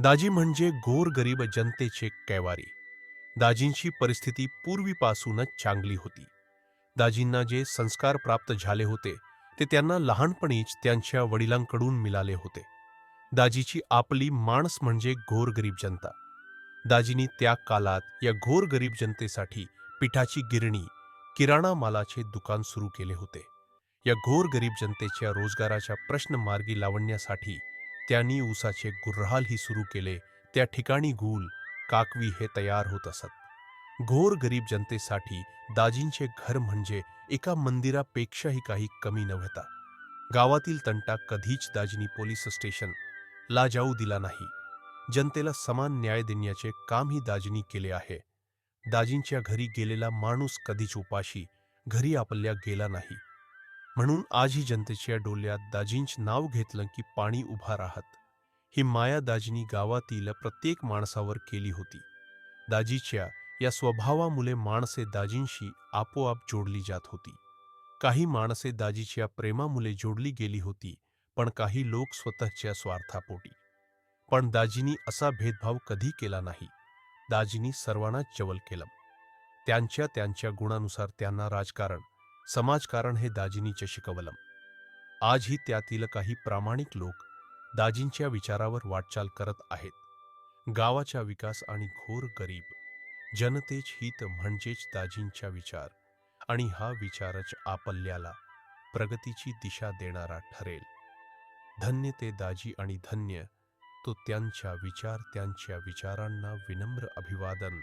दाजी म्हणजे गोरगरीब जनतेचे कैवारी. दाजींची परिस्थिती पूर्वीपासूनच चांगली होती. दाजींना जे संस्कार प्राप्त झाले होते ते त्यांना लहानपणीच त्यांच्या वडिलांकडून मिळाले होते. दाजीची आपली माणस म्हणजे गोरगरीब जनता. दाजींनी त्या कालात या घोरगरीब जनतेसाठी पिठाची गिरणी किराणा मालाचे दुकान सुरू केले होते. या घोरगरीब जनतेच्या रोजगाराच्या प्रश्न मार्गी लावण्यासाठी त्यांनी ऊसाचे गुर्हालही सुरू केले त्या ठिकाणी गूल काकवी हे तयार होत असत. घोर गरीब जनतेसाठी दाजींचे घर म्हणजे एका मंदिरापेक्षाही काही कमी नव्हता. गावातील तंटा कधीच दाजिनी पोलीस स्टेशन ला जाऊ दिला नाही. जनतेला समान न्याय देण्याचे कामही दाजींनी केले आहे. दाजींच्या घरी गेलेला माणूस कधीच उपाशी घरी आपल्या गेला नाही. म्हणून आजही जनतेच्या डोल्यात दाजींच नाव घेतलं की पाणी उभा राहत. ही माया दाजींनी गावातील प्रत्येक माणसावर केली होती. दाजीच्या या स्वभावामुळे माणसे दाजींशी आपोआप जोडली जात होती. काही माणसे दाजीच्या प्रेमामुळे जोडली गेली होती पण काही लोक स्वतःच्या स्वार्थापोटी. पण दाजींनी असा भेदभाव कधी केला नाही. दाजींनी सर्वांनाच जवल केलं. त्यांच्या त्यांच्या गुणानुसार त्यांना राजकारण समाजकारण हे दाजींनीचे शिकवलं आजही त्यातील काही प्रामाणिक लोक दाजींच्या विचारावर वाटचाल करत आहेत. गावाचा विकास आणि घोर गरीब जनतेच हित म्हणजेच दाजींचा विचार आणि हा विचारच आपल्याला प्रगतीची दिशा देणारा ठरेल. धन्य ते दाजी आणि धन्य तो त्यांच्या विचार त्यांच्या विचारांना विनम्र अभिवादन